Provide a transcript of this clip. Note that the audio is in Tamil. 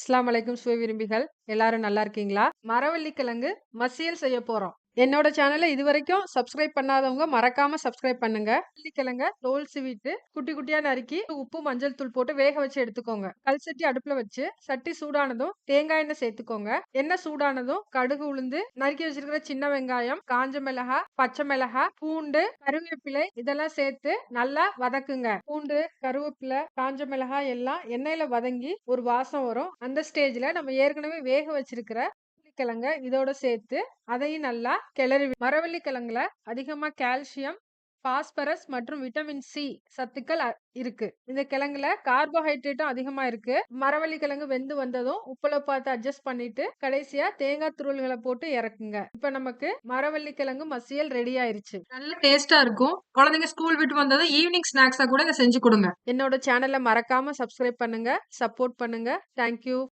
இஸ்லாம் அலைக்கும் சுவை விரும்பிகள் எல்லாரும் நல்லா இருக்கீங்களா? மரவள்ளி கிழங்கு மசியல் செய்ய போறோம். என்னோட இது இதுவரைக்கும் சப்ஸ்கிரைப் பண்ணாதவங்க மறக்காம சப்ஸ்கிரைப் பண்ணுங்க. வள்ளிக்கிழங்க தோல் சிவிட்டு குட்டி குட்டியா நறுக்கி உப்பு, மஞ்சள் தூள் போட்டு வேக வச்சு எடுத்துக்கோங்க. கல் சட்டி அடுப்புல வச்சு சட்டி சூடானதும் தேங்காய் எண்ணெய் சேர்த்துக்கோங்க. எண்ணெய் சூடானதும் கடுகு, உளுந்து, நறுக்கி வச்சிருக்கிற சின்ன வெங்காயம், காஞ்ச மிளகாய், பச்சை மிளகாய், பூண்டு, கருவேப்பிலை இதெல்லாம் சேர்த்து நல்லா வதக்குங்க. பூண்டு, கருவேப்பிலை, காஞ்ச மிளகா எல்லாம் எண்ணெயில வதங்கி ஒரு வாசம் வரும். அந்த ஸ்டேஜ்ல நம்ம ஏற்கனவே வேக வச்சிருக்கிற கிழங்க இதோட சேர்த்து அதையும் நல்லா கிளறி மரவள்ளி கிழங்குல அதிகமா கால்சியம் பாஸ்பரஸ் மற்றும் விட்டமின் சி சத்துக்கள் இருக்கு. இந்த கிழங்குல கார்போஹைட்ரேட்டும் அதிகமா இருக்கு. மரவள்ளி கிழங்கு வெந்து வந்ததும் உப்புல பார்த்து அட்ஜஸ்ட் பண்ணிட்டு கடைசியா தேங்காய் துருள்களை போட்டு இறக்குங்க. இப்ப நமக்கு மரவள்ளி கிழங்கு மசியல் ரெடி ஆயிருச்சு. நல்ல டேஸ்டா இருக்கும். குழந்தைங்க ஸ்கூல் விட்டு வந்ததும் ஈவினிங் ஸ்நாக்ஸா கூட செஞ்சு கொடுங்க. என்னோட சேனலை மறக்காம சப்ஸ்கிரைப் பண்ணுங்க சப்போர்ட் பண்ணுங்க. தேங்க்யூ.